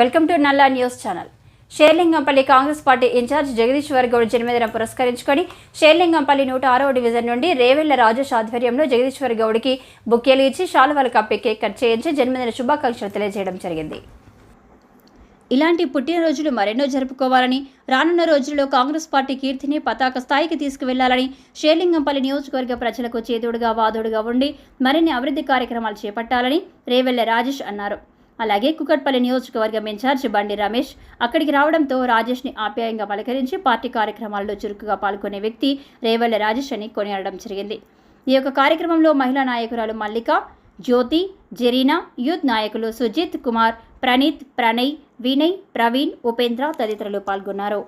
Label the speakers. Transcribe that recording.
Speaker 1: Welcome to Nalla news channel. Serilingampally Congress party incharge Jagadishwar Goud జన్మదిన పురస్కరించుకొని షేర్లింగంపల్లి నూట ఆరో డివిజన్ నుండి రేవెళ్ళ రాజేష్ ఆధ్వర్యంలో జగదీశ్వర్ గౌడ్కి బుక్కేలు ఇచ్చి శాలువాలు కప్పి కేక్ కట్ చేయించి జన్మదిన శుభాకాంక్షలు తెలియజేయడం జరిగింది. ఇలాంటి పుట్టినరోజులు మరెన్నో జరుపుకోవాలని రానున్న రోజుల్లో కాంగ్రెస్ పార్టీ కీర్తిని పతాక స్థాయికి తీసుకువెళ్ళాలని షేర్లింగంపల్లి నియోజకవర్గ ప్రజలకు చేతుడుగా వాదుడుగా ఉండి మరిన్ని అభివృద్ధి కార్యక్రమాలు చేపట్టాలని రేవెళ్ళ రాజేష్ అన్నారు. అలాగే కుకట్పల్లి నియోజకవర్గం ఇన్ఛార్జ్ బండి రమేష్ అక్కడికి రావడంతో రాజేష్ని ఆప్యాయంగా పలకరించి పార్టీ కార్యక్రమాల్లో చురుకుగా పాల్గొనే వ్యక్తి రేవల్ల రాజేష్ అని కొనియాడడం జరిగింది. ఈ యొక్క కార్యక్రమంలో మహిళా నాయకురాలు మల్లిక జ్యోతి జెరీనా యూత్ నాయకులు సుజిత్ కుమార్ ప్రణీత్ ప్రణయ్ వినయ్ ప్రవీణ్ ఉపేంద్ర తదితరులు పాల్గొన్నారు.